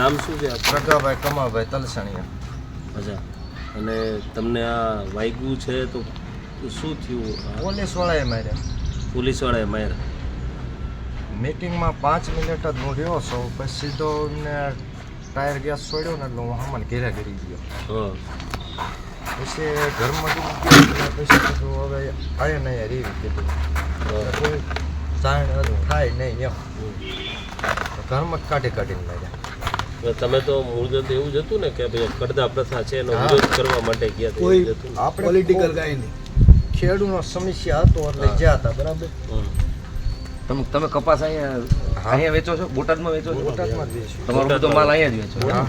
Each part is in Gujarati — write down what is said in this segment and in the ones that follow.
નામ શું છે? પ્રગાભાઈ કમાભાઈ તલસાણીયા. અચ્છા. અને તમને આ વાગ્યું છે તો શું થયું? પોલીસવાળાએ માર્યા. પોલીસવાળાએ માર્યા? મીટિંગમાં પાંચ મિનિટ જ હું રહ્યો છો પછી સીધો એમને ટાયર ગેસ છોડ્યો ને એટલે હું હમણાં ઘેરા કરી ગયો. પછી ઘરમાં પછી હવે આય નહીં રહી કીધું. જાણ થાય નહીં એમ. ઘરમાં કાઢી કાઢીને લાગ્યા તમે તો મૂળગત એવું જ હતું ને કે ભાઈ કડદા પ્રથા છે એનો. વિરોધ કરવા માટે ગયા હતા કોઈ જ? આપણે પોલિટિકલ કાંઈ નહીં. ખેડૂતનો સમસ્યા હતો એટલે જ્યાં હતા બરાબર? તમે તમે કપાસ અહીંયા. અહીંયા વેચો છો? બોટાદમાં વેચો છો? બોટાદમાં જ વેચો. તમારો બધો માલ અહીંયા જ વેચો હા.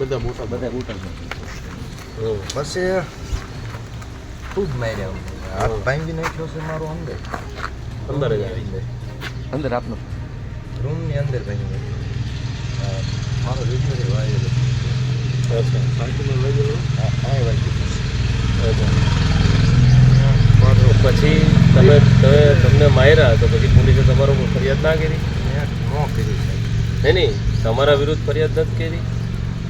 બધા બોટાદમાં હમ. પછી ખૂબ માર્યા અમને. હાથ ભાંગી નાખ્યો છે મારો અંદર. અંદર જ આવી અંદર અંદર આપનો. રૂમની અંદર ભાંગી નાખ્યો. મારો વીડિયો વાયેલો અચ્છા. હા આ વાગ્યું અચ્છા. મારો પછી તમે તમે તમને માર્યા તો પછી પોલીસે તમારો ફરિયાદ ના કરી? નો કરી સાહેબ. નહીં નહીં. તમારા વિરુદ્ધ ફરિયાદ નથી કરી?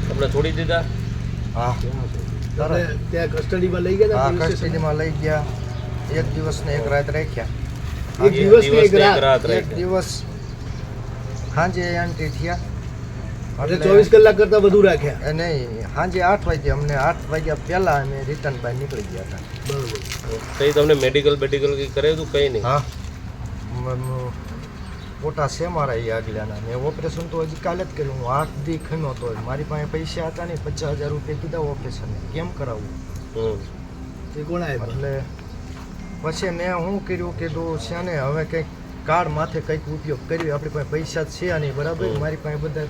તમને છોડી દીધા? હા. ત્યાં કસ્ટડીમાં લઈ ગયા હા? કસ્ટડીમાં લઈ ગયા. એક દિવસ ને એક રાત રાખ્યા. એક દિવસ ને એક રાત? એક. દિવસ સાંજે એન્ટ્રી થયા. એટલે ચોવીસ કલાક કરતા વધુ રાખ્યા. એ નહીં સાંજે આઠ વાગે અમને આઠ વાગ્યા પહેલા અમે રિટર્ન બહાર નીકળી ગયા હતા. બરોબર. કઈ તમને મેડિકલ બેડિકલ કંઈ કરાવ્યું હતું? કઈ નહીં? હા. મોટા છે મારા એ આગલાના. મેં ઓપરેશન તો હજી કાલે જ કર્યું. હું આઠ દી ખમ્યો તો મારી પાસે પૈસા હતા નહીં પચાસ હજાર રૂપિયા કીધા ઓપરેશન કેમ કરાવવું. એ કોણ એટલે પછી મેં શું કર્યું કીધું છે ને હવે કંઈક કાર્ડ માથે કંઈક ઉપયોગ કર્યો. આપણી પાસે પૈસા જ છે નહીં બરાબર? મારી પાસે બધા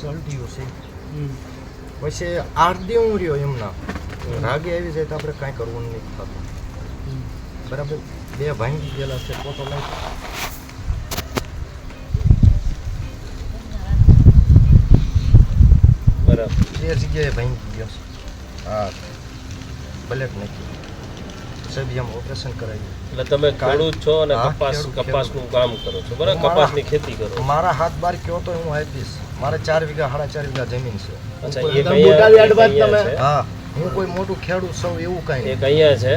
સલ્ટીઓ છે. પછી આરતી હું રહ્યો એમના રાગે આવી જાય તો આપણે કાંઈ કરવું નહીં થતું. બરાબર? બે ભાંગી ગયેલા છે ફોટો લઈ. બરાબર. બે જગ્યાએ ભાંગી ગયો છે. હા. બ્લેક નાખી એમ ઓપરેશન કરાવ્યું એટલે તમે ખેડૂત છો અને હા, કપાસ કપાસનું કામ કરો છો. બરાબર કપાસની ખેતી કરો મારા હાથ બાર કયો તો હું આપીશ. મારે ચાર વીઘા સાડા ચાર વીઘા જમીન છે. હા હું કોઈ મોટું ખેડૂત સૌ એવું કાંઈ એક અહીંયા છે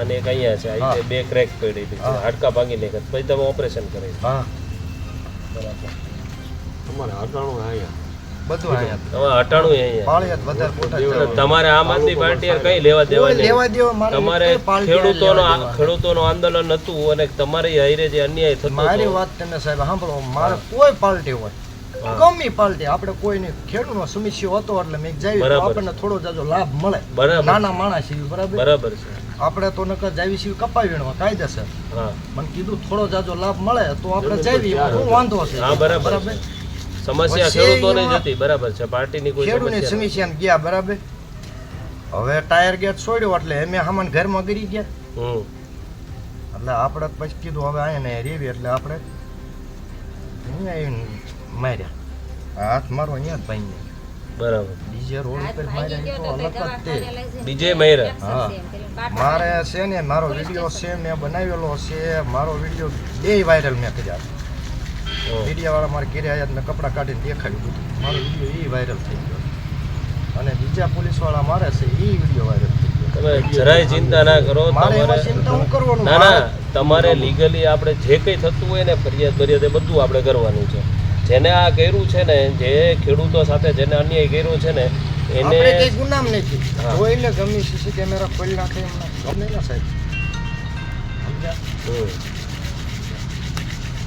અને એક અહીંયા છે. આ બે ક્રેક પડી છે. હાડકા ભાંગી નીકળે પછી તમે ઓપરેશન કરાવી હા. બરાબર. તમારે હાડકાણું અહીંયા તમારે આમ આદમી પાર્ટી કઈ લેવા દેવા તમારે ખેડૂતોનો. ખેડૂતોનું આંદોલન હતું અને તમારી હારે જે અન્યાય થતો મારી વાત તમે સાહેબ સાંભળો મારે કોઈ પાર્ટી હોય ગમી પાલટી આપણે કોઈની ખેડૂતનો સમસ્યો હતો એટલે મેં જાવી તો આપણને થોડો જાજો લાભ મળે. નાના માણસ છીએ બરાબર? બરાબર છે. આપણે તો નકર જાવી છીએ કપાઈ વીણવા કાયદેસર. હા. મને કીધું થોડો જાજો લાભ મળે તો આપણે જાવી હું વાંધો છે. હા બરાબર. સમસ્યા ખેડૂતોને જ હતી. બરાબર છે પાર્ટીની કોઈ ખેડૂતની સમસ્યા ગયા બરાબર? હવે ટાયર ગેટ છોડ્યો એટલે અમે હમણાં ઘરમાં ગરી ગયા. હમ. એટલે આપણે પછી કીધું હવે અહીંયા ને રેવી એટલે આપણે માર્યા. હાથ મારો અહીંયા જ ભાઈ બરાબર. બીજે રોડ ઉપર માર્યા તો અલગ જ તે. બીજે માર્યા. હા. મારે છે ને મારો વીડિયો છે મેં બનાવેલો છે મારો વીડિયો બે વાયરલ મેં કર્યા મીડિયા વાળા મારે ઘેરે આવ્યા મેં કપડાં કાઢીને દેખાડ્યું બધું. મારો વીડિયો એ વાયરલ થઈ ગયો. અને બીજા પોલીસવાળા મારે છે એ વીડિયો વાયરલ થઈ ગયો. તમે જરાય ચિંતા ના કરો તમારે ચિંતા હું કરવાનું? ના ના તમારે લીગલી આપણે જે કંઈ થતું હોય ને ફરિયાદ ફરિયાદ એ બધું આપણે કરવાનું છે. જેને આ કર્યું છે ને જે ખેડૂતો સાથે જેને અન્યાય કર્યો છે ને એને કઈ ગુનામ નથી. જોઈ લે ગમે સીસી કેમેરા ખોલી નાખે એમને. ગમે ને સાહેબ. સમજ્યા?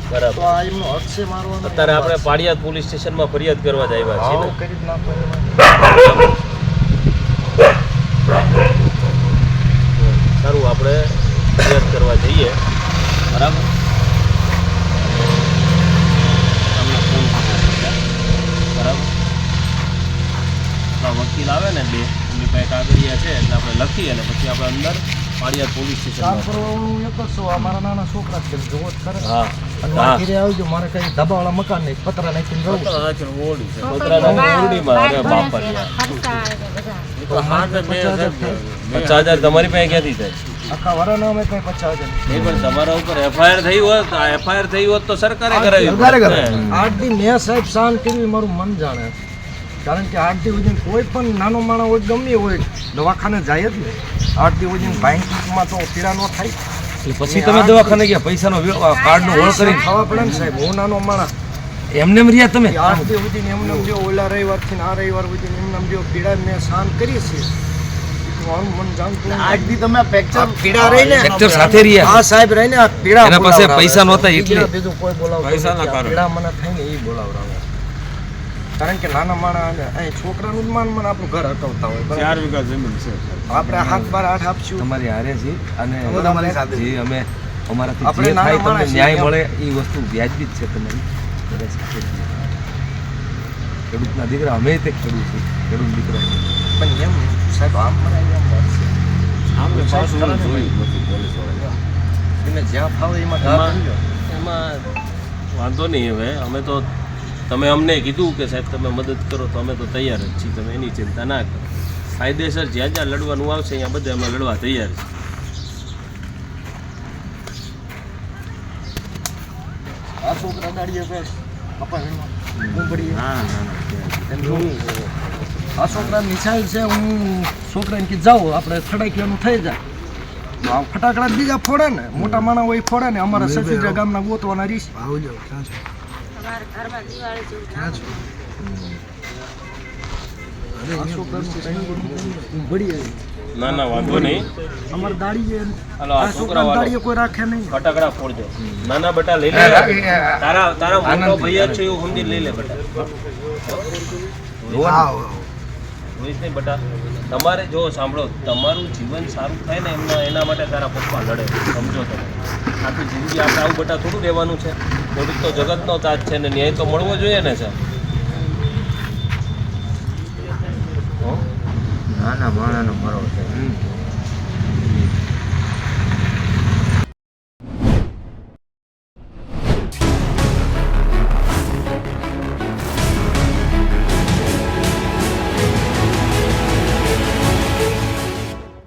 તો બરાબર આ એમનો હક છે મારવાનો. અત્યારે આપણે પાડિયાદ પોલીસ સ્ટેશનમાં ફરિયાદ કરવા જ આવ્યા છીએ કરી જ નાખો સારું આપણે ફરિયાદ કરવા જઈએ. બરાબર. તમને ફોન બરાબર. વકીલ આવે ને બે એમની પાસે કાગળિયા છે એટલે આપણે લખી અને પછી આપણે અંદર પાડિયાદ પોલીસ કામ કરવાનું એક જ છું આ મારા નાના છોકરા છે જોવો જ ખરા. હા ઘરે આવજો મારે કઈ ધાબાવાળા મકાન નહીં પતરા નાખીને રહું છું. છોકરાના ઓરડીમાં અરે બાપા તો મારે અરે થાય. પચાસ હજાર તમારી પાસે ક્યાંથી થાય? આખા વરાનો અમે કઈ પચાસ હજાર. નહીં પણ તમારા ઉપર એફઆઈઆર થઈ હોત એફઆઈઆર થઈ હોત તો સરકારે કરાવી સરકારે કરાવી. આઠ દી મેં સાહેબ શાંત કર્યું મારું મન જાણે. કારણ કે આઠ દી સુધી કોઈ પણ નાનો માણસ હોય ગમે હોય દવાખાને જાય જ નહીં. આઠ દી સુધી બેંકમાં તો પીડા ન થાય. પછી તમે દવાખાને ગયા પૈસાનો કાર્ડનો હોળ કરીને. ખાવા પડે ને સાહેબ હું નાનો માણસ. એમને રહ્યા તમે? આઠ દિવસ સુધી એમને જો ઓલા રવિવારથી ને આ રવિવાર સુધી એમને એમ જો પીડા મેં શાંત કરીએ છીએ. ને પાસે પૈસા નહોતા એટલે. પૈસા. આ કારણે. પીડા મને થાય ને એ બોલાવડાવે. કારણ કે નાના માણસ અહીં છોકરાનું જ માન મને આપણું ઘર હકવતા હોય ચાર વીઘા જમીન છે આપણે હાથ બાર આઠ આપશું. તમારી હારે છે અને અમે તમારી સાથે જે અમે અમારાથી આપણે જે થાય નાના તમને ન્યાય મળે એ વસ્તુ વ્યાજબી જ છે તમારી. ખેડૂતના દીકરા અમે તે ખેડૂત છે ખેડૂત દીકરા. પણ એમ સાહેબ આમ મને એમ વાત છે. આમ પાછું જોયું નથી પોલીસવાળાએ. એને જ્યાં ફાવે એમાં. એમાં વાંધો નહીં હવે. અમે તો તમે અમને કીધું કે સાહેબ તમે મદદ કરો તો અમે તો તૈયાર જ છીએ તમે એની ચિંતા ના કરો. કાયદેસર જ્યાં જ્યાં લડવાનું આવશે અહીંયા બધે અમે લડવા તૈયાર છીએ. આ છોકરા દાડીએ કે પપ્પા આ છોકરા મિસાઈલ છે હું છોકરાને કે જાઓ આપણે ખડાકીવાનું થઈ જાય. ફટાકડા જ બીજા ફોડે ને મોટા માણસ હોય ફોડે ને અમારા સચિજા ગામના ગોતવાના રીસ. આવજો ઘરમાં દિવાળી જેવું. ના ના વાંધો નહીં. અમાર દાડીએ હાલો આ છોકરા છોકરા કોઈ રાખે નહીં. ફટાકડા ફોડજો. ના બટા લઈ લે. તારા તારા મોટો ભૈયા છે એવું સમજી લઈ લે બટા. રોહિત નહીં બટા. તમારે જો સાંભળો તમારું જીવન સારું થાય ને એમના એના માટે તારા પપ્પા લડે. સમજો તમે. આખી જિંદગી આપણે આવું બટા થોડું રહેવાનું છે. થોડુંક તો જગતનો તાજ છે ને ન્યાય તો મળવો જોઈએ ને સાહેબ? ના નાના માણાનો મરો છે.